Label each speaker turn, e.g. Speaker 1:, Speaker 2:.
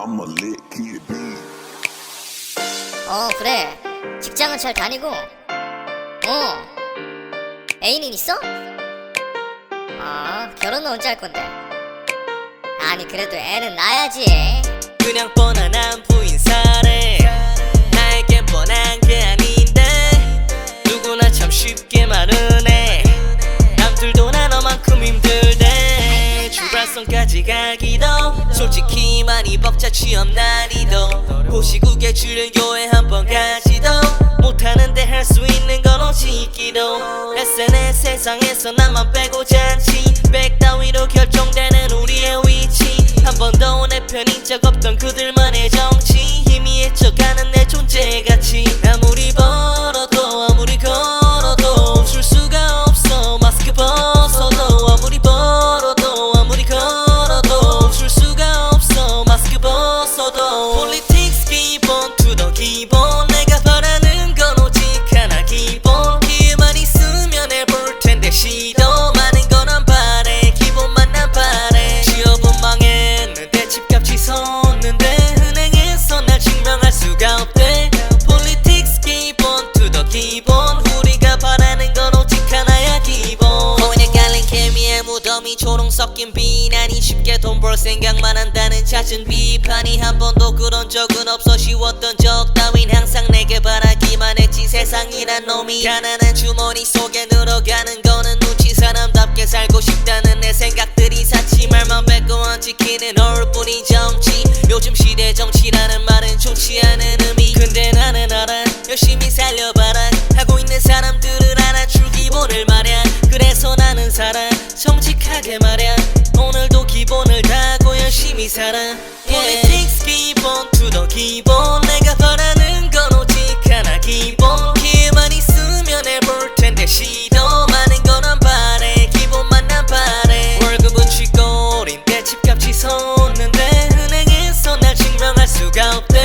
Speaker 1: I'm a lit kid, B.
Speaker 2: 어 그래. 직장은 잘 다니고. 어. 애인은 있어? 아 결혼은 언제 할 건데? 아니 그래도 애는 낳아야지.
Speaker 3: 그냥 뻔한 안부인 사 발선까지 가기도. 솔직히 많이 벅차 취업 날이도. 고시국에 주려교회 한 번 가지도. 못하는데 할 수 있는 건 오직 기도. SNS 세상에서 나만 빼고 잔치. 백 따위로 결정되는 우리의 위치. 한 번도 내 편인 적 없던 그들만의 정치. 희미해져가는 내 존재 가치 아무 섞인 비난이 쉽게 돈 벌 생각만 한다는 잦은 비판이 한 번도 그런 적은 없어 쉬웠던 적 따윈 항상 내게 바라기만 했지 세상이란 놈이 가난한 주머니 속에 늘어가는 거는 눈치 사람답게 살고 싶다는 내 생각들이 사치 말만 뱉고만 지키는 얼뿐인 정치 솔직하게 말야 오늘도 기본을 다하고 열심히 살아. 예. Politics 기본 투더 기본. 내가 바라는 건 오직 하나 기본. 기회만 있으면 해볼 텐데 시도. 많은 건 안 바래. 기본만 난 바래. 월급은 쥐꼬린데 집값 치솟는데 은행에서 날 증명할 수가 없대.